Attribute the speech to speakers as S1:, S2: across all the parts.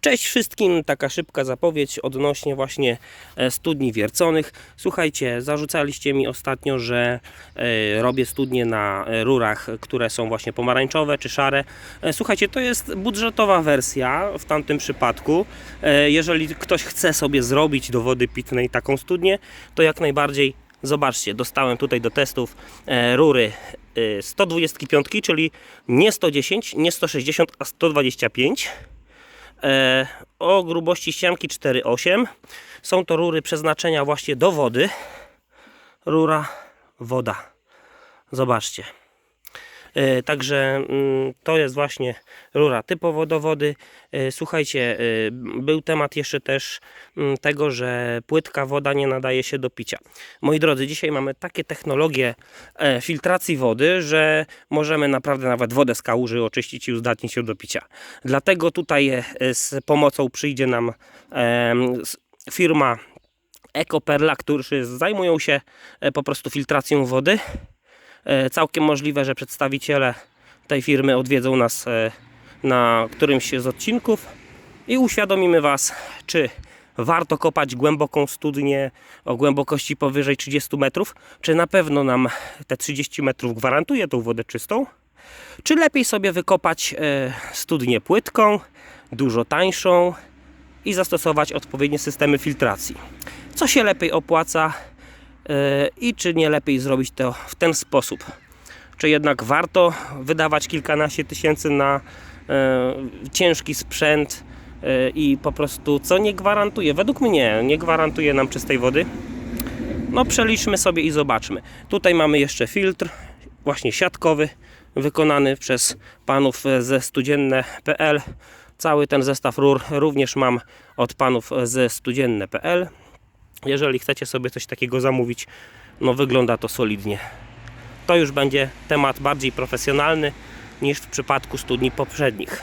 S1: Cześć wszystkim, taka szybka zapowiedź odnośnie właśnie e, studni wierconych. Słuchajcie, zarzucaliście mi ostatnio, że e, robię studnie na e, rurach, które są właśnie pomarańczowe czy szare. Słuchajcie, to jest budżetowa wersja w tamtym przypadku. Jeżeli ktoś chce sobie zrobić do wody pitnej taką studnię, to jak najbardziej Zobaczcie, dostałem tutaj do testów rury e, 125, czyli nie 110, nie 160, a 125 e, o grubości ścianki 4,8. Są to rury przeznaczenia właśnie do wody. Rura, woda. Zobaczcie. E, Także mm, to jest właśnie rura typowo do wody. E, Słuchajcie, e, był temat jeszcze też mm, tego, że płytka woda nie nadaje się do picia. Moi drodzy, dzisiaj mamy takie technologie filtracji wody, że możemy naprawdę nawet wodę z kałuży oczyścić i uzdatnić ją do picia. Dlatego tutaj z pomocą przyjdzie nam firma Ekoperla, którzy zajmują się po prostu filtracją wody. E, Całkiem możliwe, że przedstawiciele tej firmy odwiedzą nas e, na którymś z odcinków i uświadomimy Was, czy warto kopać głęboką studnię o głębokości powyżej 30 metrów, czy na pewno nam te 30 metrów gwarantuje tą wodę czystą, czy lepiej sobie wykopać e, studnię płytką, dużo tańszą i zastosować odpowiednie systemy filtracji. Co się lepiej opłaca i czy nie lepiej zrobić to w ten sposób? Czy jednak warto wydawać kilkanaście tysięcy na e, ciężki sprzęt e, i po prostu co nie gwarantuje? Według mnie nie gwarantuje nam czystej wody. No przeliczmy sobie i zobaczmy. Tutaj mamy jeszcze filtr, właśnie siatkowy, wykonany przez panów ze studzienne.pl. Cały ten zestaw rur również mam od panów ze studzienne.pl. Jeżeli chcecie sobie coś takiego zamówić, no wygląda to solidnie. To już będzie temat bardziej profesjonalny niż w przypadku studni poprzednich.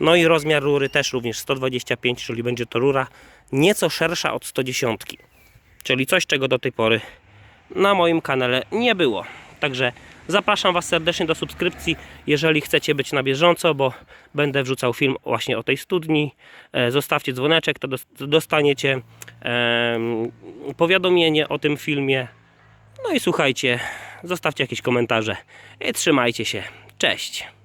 S1: No i rozmiar rury też również 125, czyli będzie to rura nieco szersza od 110 czyli coś, czego do tej pory na moim kanale nie było. Także zapraszam Was serdecznie do subskrypcji, jeżeli chcecie być na bieżąco, bo będę wrzucał film właśnie o tej studni. E, Zostawcie dzwoneczek, to dos- dostaniecie powiadomienie o tym filmie. No i słuchajcie, zostawcie jakieś komentarze i trzymajcie się. Cześć!